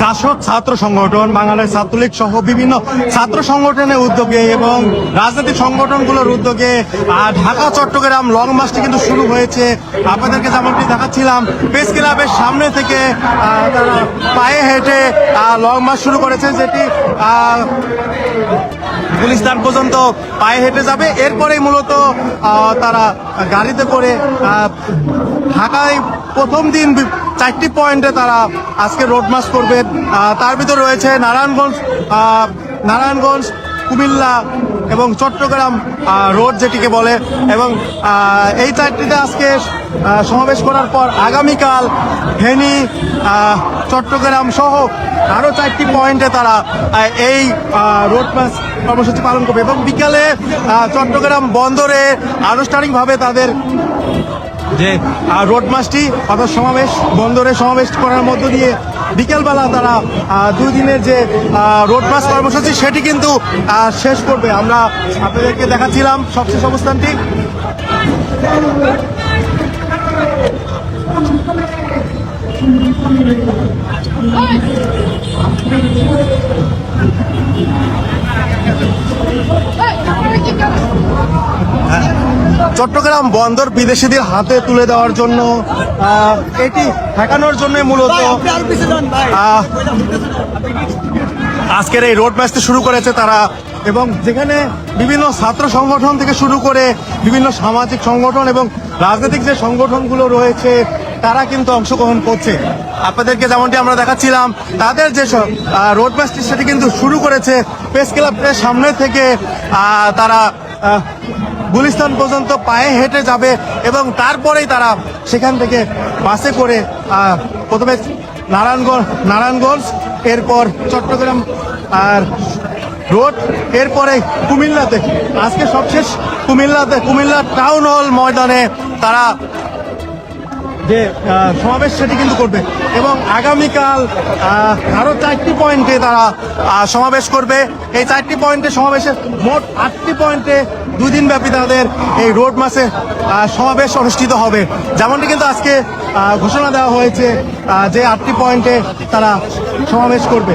জাসদ ছাত্র সংগঠন, বাংলাদেশ ছাত্রলীগ সহ বিভিন্ন ছাত্র সংগঠনের উদ্যোগে এবং রাজনৈতিক সংগঠনগুলোর উদ্যোগে ঢাকা, চট্টগ্রাম লং মার্চটি কিন্তু শুরু হয়েছে। আপনাদেরকে যেমনটি দেখাচ্ছিলাম প্রেস ক্লাবের সামনে থেকে পায়ে হেঁটে লং মার্চ শুরু করেছে, যেটি গুলিস্তান পর্যন্ত পায়ে হেঁটে যাবে। এরপরেই মূলত তারা গাড়িতে করে ঢাকায় প্রথম দিন চারটি পয়েন্টে তারা আজকে রোড মার্চ করবে। তার ভিতর রয়েছে নারায়ণগঞ্জ নারায়ণগঞ্জ, কুমিল্লা এবং চট্টগ্রাম রোড যেটিকে বলে। এবং এই চারটিতে আজকে সমাবেশ করার পর আগামীকাল ফেনী চট্টগ্রাম সহ আরও চারটি পয়েন্টে তারা এই রোড মার্চ কর্মসূচি পালন করবে। এবং বিকালে চট্টগ্রাম বন্দরে আনুষ্ঠানিকভাবে তাদের যে রোড মাসটি অর্থাৎ সমাবেশ, বন্দরে সমাবেশ করার মধ্য দিয়ে বিকেলবেলা তারা দুই দিনের যে রোড মাস কর্মসূচি, সেটি কিন্তু শেষ করবে। আমরা আপনাদেরকে দেখাচ্ছিলাম সবশেষ অবস্থানটি। চট্টগ্রাম বন্দর বিদেশিদের হাতে তুলে দেওয়ার জন্য এটি ঠেকানোর জন্য মূলত আজকের এই রোড ম্যাচটি শুরু করেছে তারা এবং যেখানে বিভিন্ন ছাত্র সংগঠন থেকে শুরু করে বিভিন্ন সামাজিক সংগঠন এবং রাজনৈতিক যে সংগঠনগুলো রয়েছে তারা কিন্তু অংশগ্রহণ করছে। আপনাদেরকে যেমনটি আমরা দেখাচ্ছিলাম তাদের যে রোড ম্যাচটি সেটি কিন্তু শুরু করেছে। প্রেস ক্লাবের সামনে থেকে তারা গুলিস্তান পর্যন্ত পায়ে হেঁটে যাবে এবং তারপরেই তারা সেখান থেকে বাসে করে প্রথমে নারায়ণগঞ্জ নারায়ণগঞ্জ, এরপর চট্টগ্রাম আর রোড, এরপরে কুমিল্লাতে। আজকে সবশেষ কুমিল্লাতে, কুমিল্লা টাউন হল ময়দানে তারা যে সমাবেশ সেটি কিন্তু করবে। এবং আগামীকাল আহ, আরও চারটি পয়েন্টে তারা সমাবেশ করবে। এই চারটি পয়েন্টে সমাবেশে মোট আটটি পয়েন্টে দুই দিন ব্যাপী তাদের এই রোড মাসে সমাবেশ অনুষ্ঠিত হবে। যেমনটি কিন্তু আজকে ঘোষণা দেওয়া হয়েছে যে আটটি পয়েন্টে তারা সমাবেশ করবে।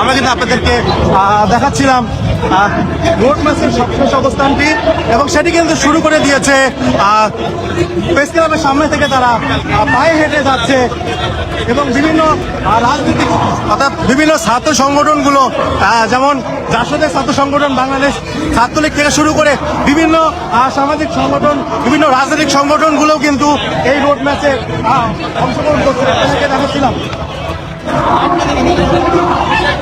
আমরা কিন্তু আপনাদেরকে দেখাচ্ছিলাম রোড মাসের সবশেষ অবস্থানটি এবং সেটি কিন্তু শুরু করে দিয়েছে প্রেস ক্লাবের সামনে থেকে তারা পায়ে হেঁটে যাচ্ছে এবং বিভিন্ন রাজনৈতিক অর্থাৎ বিভিন্ন ছাত্র সংগঠনগুলো যেমন জাসদের ছাত্র সংগঠন বাংলাদেশ ছাত্রলীগ থেকে শুরু করে বিভিন্ন সামাজিক সংগঠন, বিভিন্ন রাজনৈতিক সংগঠনগুলোও কিন্তু এই রোড ম্যাচে অংশগ্রহণ করছে। আপনাদেরকে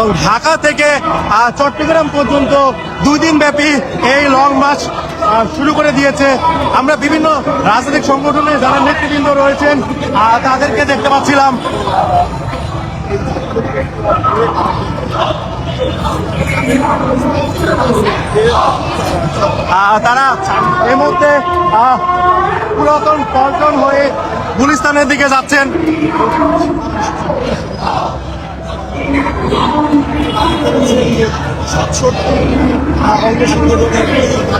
এবং ঢাকা থেকে চট্টগ্রাম পর্যন্ত দুই দিন ব্যাপী এই লং মার্চ শুরু করে দিয়েছে। আমরা বিভিন্ন রাজনৈতিক সংগঠনে যারা নেতৃবৃন্দ রয়েছেন তাদেরকে দেখতে পাচ্ছিলাম। তারা এই মুহূর্তে পুরাতন পল্টন হয়ে গুলিস্তানের দিকে যাচ্ছেন। সাতষট্টি অঙ্কের সংখ্যা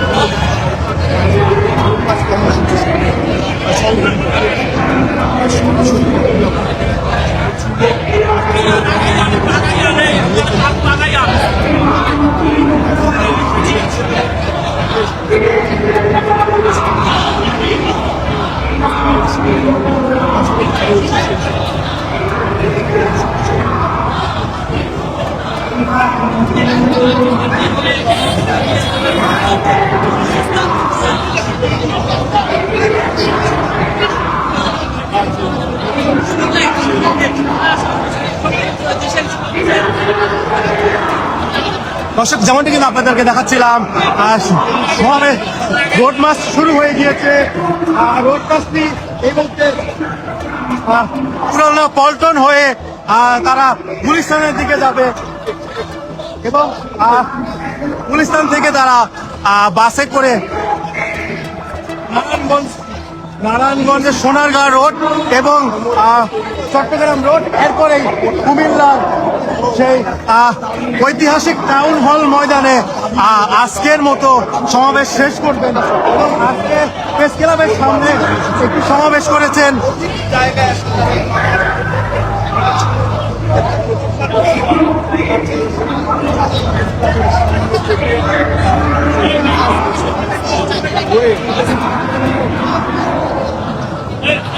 দর্শক, যেমনটি কিন্তু আপনাদেরকে দেখাচ্ছিলাম রোড মাস শুরু হয়ে গিয়েছে। রোড মাসটি এই পুরনো পল্টন হয়ে তারা গুলিস্তানের দিকে যাবে। এবং গুলিস্তান থেকে তারা বাসে করে নারায়ণগঞ্জ, নারায়ণগঞ্জের সোনারগাঁ রোড এবং চট্টগ্রাম রোড এরপরেই কুমিল্লার সেই ঐতিহাসিক টাউন হল ময়দানে আজকের মতো সমাবেশ শেষ করবেন। এবং আজকে প্রেস ক্লাবের সামনে একটি সমাবেশ করেছেন।